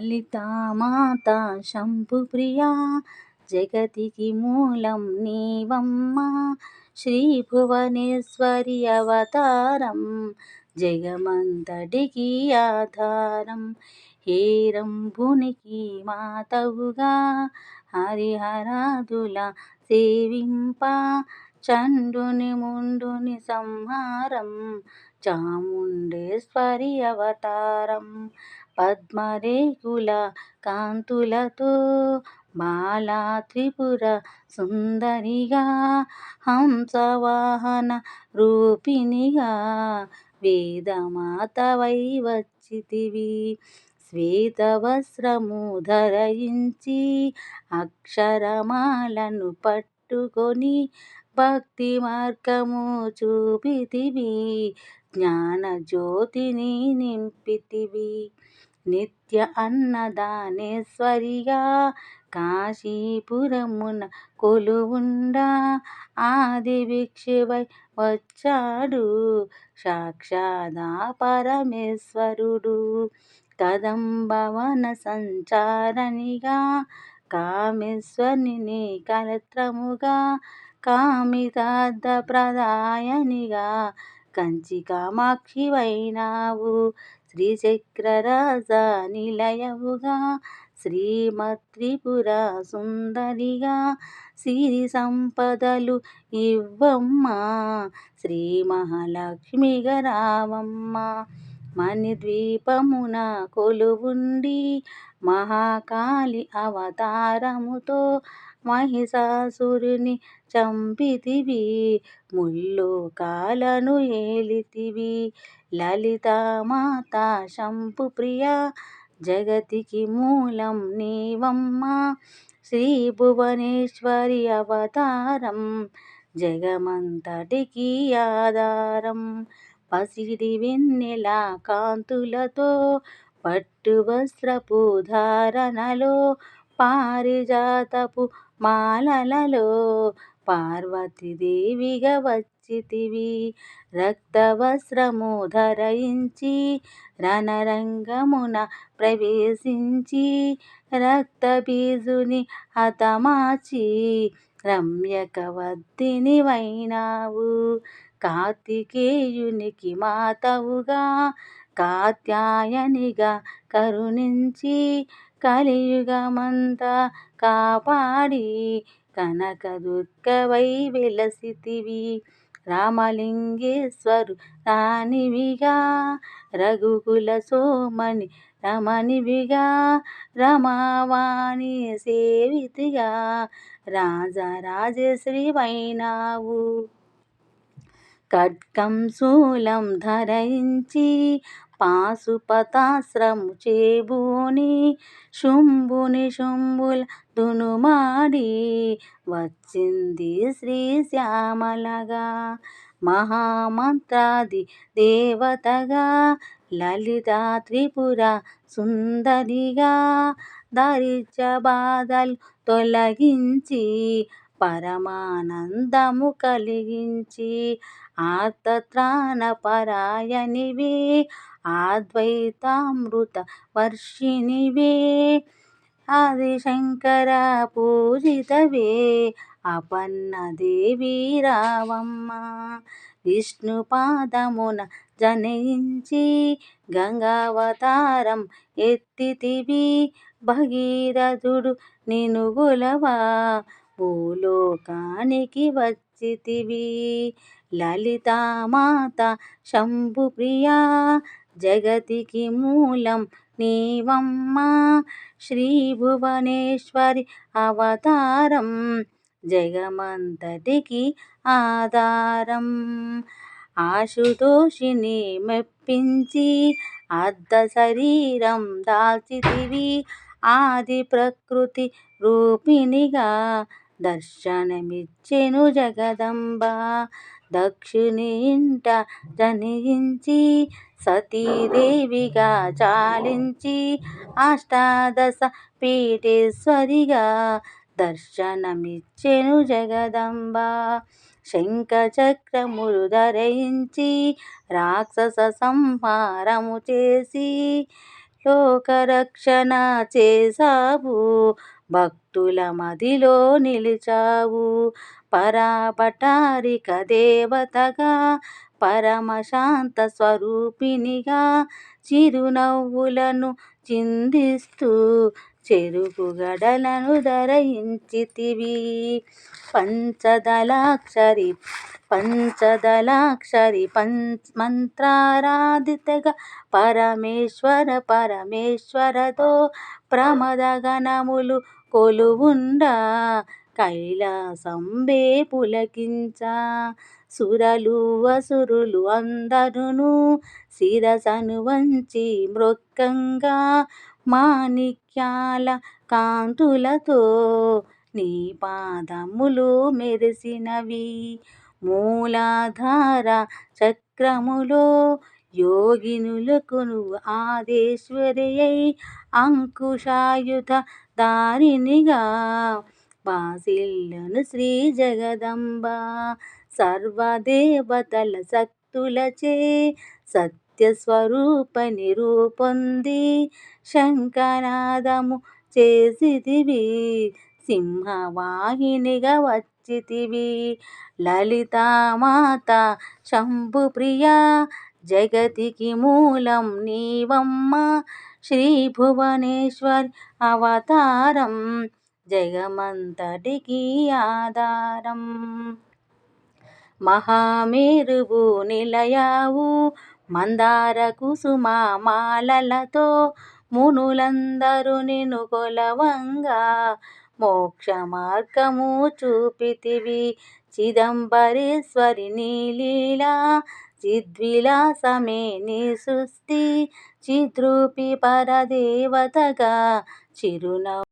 లలితామాత శంభుప్రియా జగతికి మూలం నీవమ్మ. శ్రీ భువనేశ్వరి అవతారం జగమంతటికి ఆధారం. హేరంభునికి మాతవుగా హరిహరాదుల సేవింప. చండుని ముండుని సంహారం చాముండేశ్వరి అవతారం. పద్మరేకుల కాంతులతో బాలా త్రిపుర సుందరిగా హంసవాహన రూపిణిగా వేదమాతవై వచ్చితివి. శ్వేతవస్త్రము ధరించి అక్షరమాలను పట్టుకొని భక్తి మార్గము చూపితివి. జ్ఞానజ్యోతిని నింపితివి. నిత్య అన్నదానేశ్వరిగా కాశీపురమున కొలువుండా. ఆది భిక్షువై వచ్చాడు. సాక్షాదా పరమేశ్వరుడు. కదంబవన సంచారణిగా కామేశ్వరిని కలత్రముగా కామితార్థ ప్రదాయనిగా కంచి కామాక్షివైనావు శ్రీచక్రరాజా నిలయవుగా శ్రీమత్రిపుర సుందరిగా సిరి సంపదలు ఇవ్వమ్మా. శ్రీ మహాలక్ష్మిగా రావమ్మ. మణిద్వీపమున కొలువుండి మహాకాళి అవతారముతో మహిషాసురుని చంపితివి ముల్లోకాలను ఏలితివి. లలితామాత శంభుప్రియా జగతికి మూలం నీవమ్మ. శ్రీ భువనేశ్వరి అవతారం జగమంతటికి ఆధారం. పసిడి వెన్నెల కాంతులతో పట్టు వస్త్రపు ధారణలో పారిజాతపు మాలలలో పార్వతీదేవిగా వచ్చితివి. రక్తవస్త్రము ధరించి రణరంగమున ప్రవేశించి రక్తబీజుని రమ్యకవద్దిని వైనావు కార్తికేయునికి మాతవుగా కాత్యాయనిగా కరుణించి కలియుగమంతా కాపాడి కనకదుర్గవై వెలసితివి. రామలింగేశ్వరు రాణివిగా రఘుకుల సోమని రమణివిగా రమావాణి సేవితిగా. రాజరాజేశ్వరివైనావు ఖడ్గం శూలం ధరించి పాశుపతాశ్రము చేబూని శుంభుని శుంభుల దునుమాడి వచ్చింది శ్రీ శ్యామలగా. మహామంత్రాది దేవతగా లలితా త్రిపుర సుందరిగా దరిచ బాధలు తొలగించి పరమానందము కలిగించి ఆర్తత్రాణపరాయణివే అద్వైతామృత వర్షిణివే ఆదిశంకర పూజితవే అపన్నదేవి రావమ్మ. విష్ణుపాదమున జనయించి గంగావతారం ఎత్తితివి భగీరథుడు నిన్ను గులవా భూలోకానికి వచ్చితివి. లలితామాత శంభుప్రియా జగతికి మూలం నీవమ్మా. శ్రీ భువనేశ్వరి అవతారం జగమంతటికి ఆధారం. ఆశుతోషిని మెప్పించి అర్ధ శరీరం దాల్చితివి ఆది ప్రకృతి రూపిణిగా దర్శనమిచ్చెను జగదంబ. దక్షుని ఇంట జనించి సతీదేవిగా చాలించి అష్టాదశ పీఠేశ్వరిగా దర్శనమిచ్చెను జగదంబ. శంఖచక్రములు ధరించి రాక్షస సంహారము చేసి లోకరక్షణ చేసావు భక్తుల మదిలో నిలిచావు. పరాపటారిక దేవతగా పరమశాంత స్వరూపినిగా చిరునవ్వులను చిందిస్తూ చెరుకు గడలను ధరించితివి. పంచదలాక్షరి పంచ్ పంచ మంత్రారాధితగా పరమేశ్వర పరమేశ్వరతో ప్రమదగణములు కొలువుండా కైలాసంబే పులకించ. సురలు అసురులు అందరును శిరసను వంచి మృక్కంగా మాణిక్యాల కాంతులతో నీ పాదములు మెరిసినవి. మూలాధార చక్రములో యోగినులకు నువ్వు ఆదేశ్వరియై అంకుశాయుధ దారినిగా వాసిల్లను శ్రీ జగదంబ. సర్వదేవతల శక్తులచే సత్యస్వరూపని రూపొంది శంఖనాదము చేసితివి సింహవాహినిగా వచ్చితివి. లలితామాత శంభుప్రియ జగతికి మూలం నీవమ్మ శ్రీ భువనేశ్వరి అవతారం జగమంతటికి ఆధారం. మహామేరువు నిలయావు మందార కుసుమ మాలలతో నిన్ను కొలవంగా. మోక్ష మార్గము చూపితివి చిదంబరేశ్వరి నీలీలా చిద్విలాసమే నీ సృష్టి చిద్రూపి పరదేవతగా చిరునవ్వు